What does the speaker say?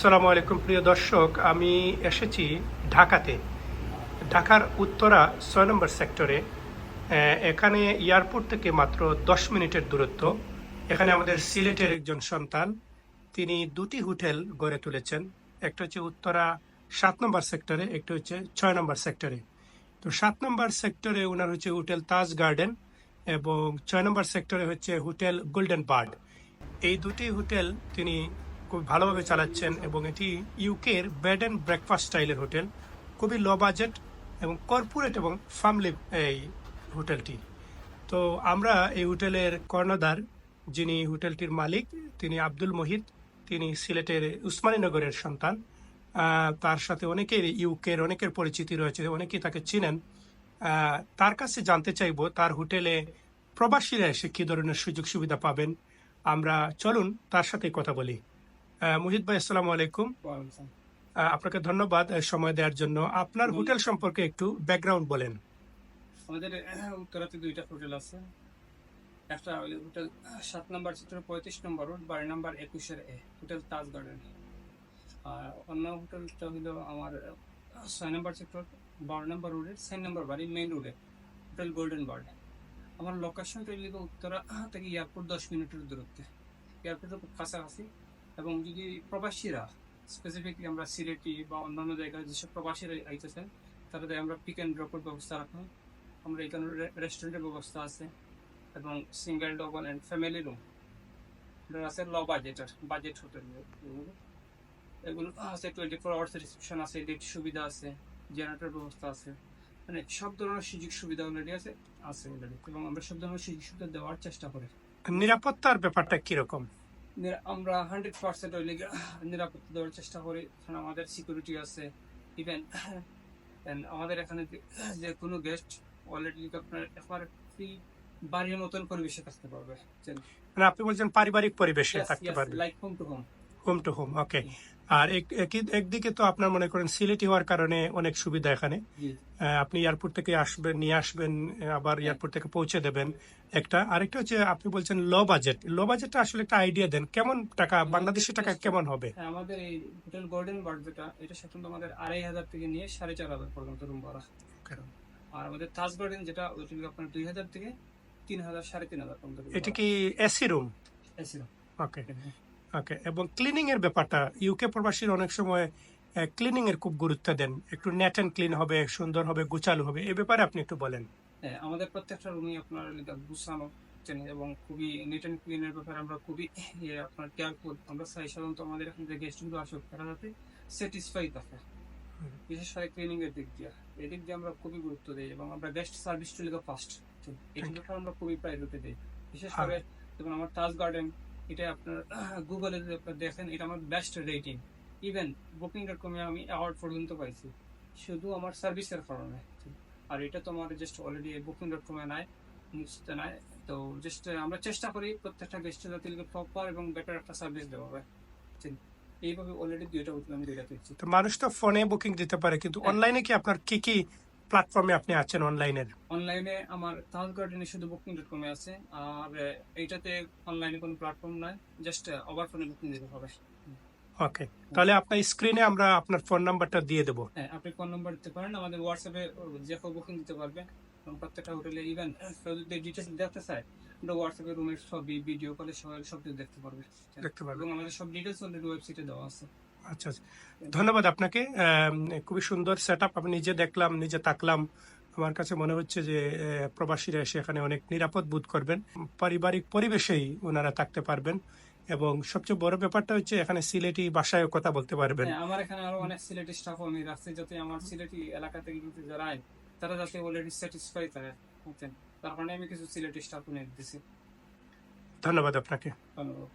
সালামু আলাইকুম প্রিয় দর্শক, আমি এসেছি ঢাকাতে। ঢাকার উত্তরা ছয় নম্বর সেক্টরে। এখানে এয়ারপোর্ট থেকে মাত্র দশ মিনিটের দূরত্ব। এখানে আমাদের সিলেটের একজন সন্তান, তিনি দুটি হোটেল গড়ে তুলেছেন। একটা হচ্ছে উত্তরা সাত নম্বর সেক্টরে, একটা হচ্ছে ছয় নম্বর সেক্টরে। তো সাত নম্বর সেক্টরে ওনার হচ্ছে হোটেল তাজ গার্ডেন এবং ছয় নম্বর সেক্টরে হচ্ছে হোটেল গোল্ডেন বার্ড। এই দুটি হোটেল তিনি খুব ভালোভাবে চালাচ্ছেন এবং এটি ইউকের বেড অ্যান্ড ব্রেকফাস্ট স্টাইলের হোটেল, খুবই লো বাজেট এবং কর্পোরেট এবং ফ্যামিলি এই হোটেলটি। তো আমরা এই হোটেলের কর্ণধার, যিনি হোটেলটির মালিক, তিনি আব্দুল মহিদ তিনি সিলেটের উসমানীনগরের সন্তান। তার সাথে অনেকের ইউকের, অনেকের পরিচিতি রয়েছে, অনেকেই তাকে চিনেন। তার কাছে জানতে চাইব, তার হোটেলে প্রবাসীরা এসে কি ধরনের সুযোগ সুবিধা পাবেন? আমরা চলুন তার সাথে কথা বলি। মুহিত ভাই আসসালামু আলাইকুম। আপনাকে ধন্যবাদ সময় দেওয়ার জন্য। আপনার হোটেল সম্পর্কে একটু ব্যাকগ্রাউন্ড বলেন। আমাদের উত্তরাতে দুইটা হোটেল আছে। একটা হোটেল সাত নম্বর সেক্টর পঁয়ত্রিশ নম্বর রোড বারো নাম্বার একুশের এ হোটেল তাজ গার্ডেন। আর অন্য হোটেলটা হলো আমার ছয় নম্বর সেক্টর বারো নম্বর রোডের ছয় নম্বর বাড়ি মেইন রোডে হোটেল গোল্ডেন বার্ড আমার লোকেশনটা হলো উত্তরা থেকে এয়ারপোর্ট দশ মিনিটের দূরত্বে। এয়ারপোর্টের খুব কাছাকাছি। এবং যদি প্রবাসীরা স্পেসিফিকলি আমরা সিলেটি বা অন্যান্য জায়গায় যেসব প্রবাসীরা আইতেছেন, তাদের আমরা পিক অ্যান্ড ড্রপের ব্যবস্থা রাখলাম। আমরা এখানে রেস্টুরেন্টের ব্যবস্থা আছে এবং single double and family room এটা আছে ল বাজেটের বাজেট হোটেল এগুলো। আছে টোয়েন্টি ফোর আওয়ার্স রিসেপশন আছে লিফট সুবিধা আছে জেনারেটর ব্যবস্থা আছে। মানে সব ধরনের সুযোগ সুবিধা অলরেডি আছে আছে এবং আমরা সব ধরনের সুযোগ সুবিধা দেওয়ার চেষ্টা করি। নিরাপত্তার ব্যাপারটা কীরকম? আমরা হান্ড্রেড পার্সেন্ট ওই লিগে নিরাপত্তা দেওয়ার চেষ্টা করি। কারণ আমাদের সিকিউরিটি আছে ইভেন আমাদের এখানে যে- যে কোনো গেস্ট অলরেডি আপনার একবার ফ্রি বাড়ির মতন পরিবেশে থাকতে পারবে মানে আপনি বলছেন পারিবারিক পরিবেশে থাকতে পারবে। Like home to home home to home okay আর এক- একদিকে তো আপনার মনে করেন সিলেটি হওয়ার কারণে অনেক সুবিধা এখানে। আপনি এয়ারপোর্ট থেকে আসবেন নিয়ে আসবেন আবার এয়ারপোর্ট থেকে পৌঁছে দেবেন একটা। আরেকটা হচ্ছে আপনি বলছেন লো বাজেট লো বাজেটটা আসলে একটা আইডিয়া দেন কেমন টাকা বাংলাদেশি টাকা কেমন হবে? হ্যাঁ, আমাদের এই হোটেল গোল্ডেন বার্ড যেটা এটা সাধারণত আমাদের আড়াই হাজার থেকে নিয়ে সাড়ে চার হাজার পর্যন্ত রুম ভাড়া। আর আমাদের তাজ গার্ডেন যেটা হলো আপনার দুই হাজার থেকে তিন হাজার সাড়ে তিন হাজার পর্যন্ত এটা কি AC room AC room okay okay এবং ক্লিনিং এর ব্যাপারটা ইউকে প্রবাসীর অনেক সময় ক্লিনিং এর খুব গুরুত্ব দেন। একটু নেট অ্যান্ড ক্লিন হবে সুন্দর হবে গুছালো হবে এই ব্যাপারে আপনি একটু বলেন। হ্যাঁ আমাদের প্রত্যেকটা রুমই আপনার গুছানো চেনে এবং খুবই নিট অ্যান্ড ক্লিনের ব্যাপারে আমরা খুবই আপনার কেয়ারফুল আমরা চাই সাধারণত আমাদের এখানে যে গেস্টগুলো আসুক তারা যাতে স্যাটিসফাই থাকে। বিশেষ করে ক্লিনিং এর দিক দিয়ে। এই দিক দিয়ে আমরা খুবই গুরুত্ব দিই এবং আমরা গেস্ট সার্ভিস টু লিগা ফার্স্ট এই ব্যাপারে আমরা খুবই প্রায়োরিটি দিই। বিশেষ হ্যাঁ। করে যেমন আমার তাজ গার্ডেন এটা আপনার গুগলে যদি আপনার দেখেন এটা আমার best rating even booking dot কমে আমি অ্যাওয়ার্ড পর্যন্ত পাইছি। শুধু আমার সার্ভিসের কারণে। আর এটা তো আমার জাস্ট অলরেডি বুকিং ডট কমে নাই নিশ্চিত নাই। তো জাস্ট আমরা চেষ্টা করি প্রত্যেকটা গেস্টের যাতে প্রপার এবং বেটার একটা সার্ভিস দেওয়া হবে ঠিক। এইভাবে অলরেডি দুইটা আমি দুইটা পেয়েছি তো মানুষ তো ফোনে বুকিং দিতে পারে কিন্তু হ্যাঁ। অনলাইনে কি আপনার কি কি প্ল্যাটফর্মে আপনি আছেন অনলাইনের অনলাইনে আমার তাজ গার্ডেনে শুধু বুকিং ডট কমে আছে। আর এইটাতে অনলাইনে কোনো প্ল্যাটফর্ম নাই জাস্ট ওভার ফোনে বুকিং দিতে হবে। ওকে তাহলে আপনার স্ক্রিনে আমরা আপনার ফোন নাম্বারটা দিয়ে দেবো। হ্যাঁ আপনি ফোন নাম্বার দিতে পারেন। আমাদের হোয়াটসঅ্যাপে যে কেউ বুকিং দিতে পারবে। প্রত্যেকটা হোটেলে ইভেন যদি ডিটেলস দেখতে চায় আমরা হোয়াটসঅ্যাপে রুমের ছবি ভিডিও কলে সব সব কিছু দেখতে পারবে। দেখতে পারবে। এবং আমাদের সব ডিটেলস অলরেডি ওয়েবসাইটে দেওয়া আছে। আচ্ছা আচ্ছা। ধন্যবাদ আপনাকে। খুবই সুন্দর সেট আপ আমি নিজে দেখলাম নিজে তাকলাম আমার কাছে মনে হচ্ছে যে প্রবাসীরা এসে এখানে অনেক নিরাপদ বোধ করবেন। পারিবারিক পরিবেশেই ওনারা থাকতে পারবেন এবং সবচেয়ে বড় ব্যাপারটা হচ্ছে এখানে সিলেটি ভাষায় কথা বলতে পারবেন। হ্যাঁ আমার এখানে আরও অনেক সিলেটি স্টাফ আমি রাখছি যাতে আমার সিলেটি এলাকা থেকে কিন্তু যারা আয় তারা যাতে অলরেডি স্যাটিসফাই থাকে তার কারণে আমি কিছু সিলেটি স্টাফ নিয়ে দিচ্ছি ধন্যবাদ আপনাকে। ধন্যবাদ।